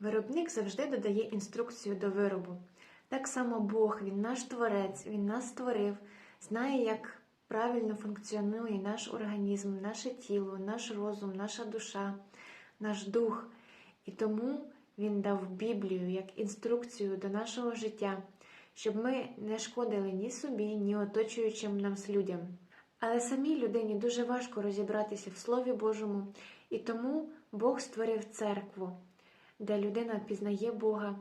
Виробник завжди додає інструкцію до виробу. Так само Бог, Він наш творець, Він нас створив, знає, як правильно функціонує наш організм, наше тіло, наш розум, наша душа, наш дух. І тому Він дав Біблію як інструкцію до нашого життя, щоб ми не шкодили ні собі, ні оточуючим нас людям. Але самій людині дуже важко розібратися в Слові Божому, і тому Бог створив церкву, де людина пізнає Бога,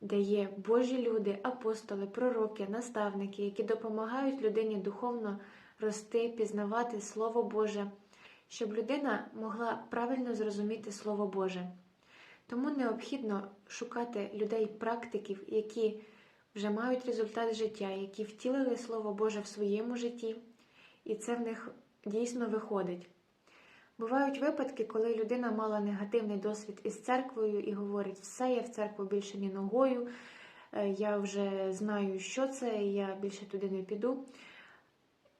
де є Божі люди, апостоли, пророки, наставники, які допомагають людині духовно рости, пізнавати Слово Боже, щоб людина могла правильно зрозуміти Слово Боже. Тому необхідно шукати людей-практиків, які вже мають результат життя, які втілили Слово Боже в своєму житті, і це в них дійсно виходить. Бувають випадки, коли людина мала негативний досвід із церквою і говорить, все, я в церкву більше ні ногою, е, я вже знаю, що це, я більше туди не піду.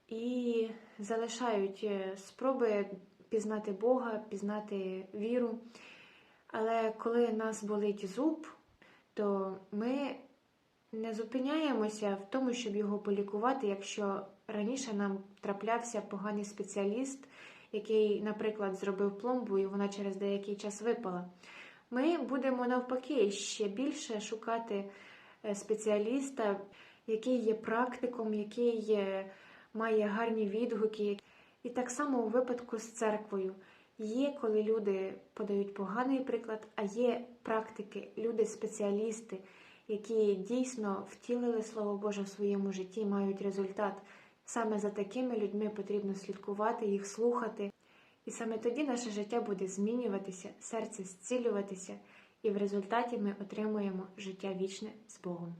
І залишають е, спроби пізнати Бога, пізнати віру. Але коли нас болить зуб, то ми не зупиняємося в тому, щоб його полікувати, якщо раніше нам траплявся поганий спеціаліст, який, наприклад, зробив пломбу і вона через деякий час випала. Ми будемо навпаки ще більше шукати е, спеціаліста, який є практиком, який має гарні відгуки. І так само у випадку з церквою. Є, коли люди подають поганий приклад, а є практики, люди-спеціалісти, які дійсно втілили Слово Боже в своєму житті, мають результат. Саме за такими людьми потрібно слідкувати, їх слухати. І саме тоді наше життя буде змінюватися, серце зцілюватися, і в результаті ми отримуємо життя вічне з Богом.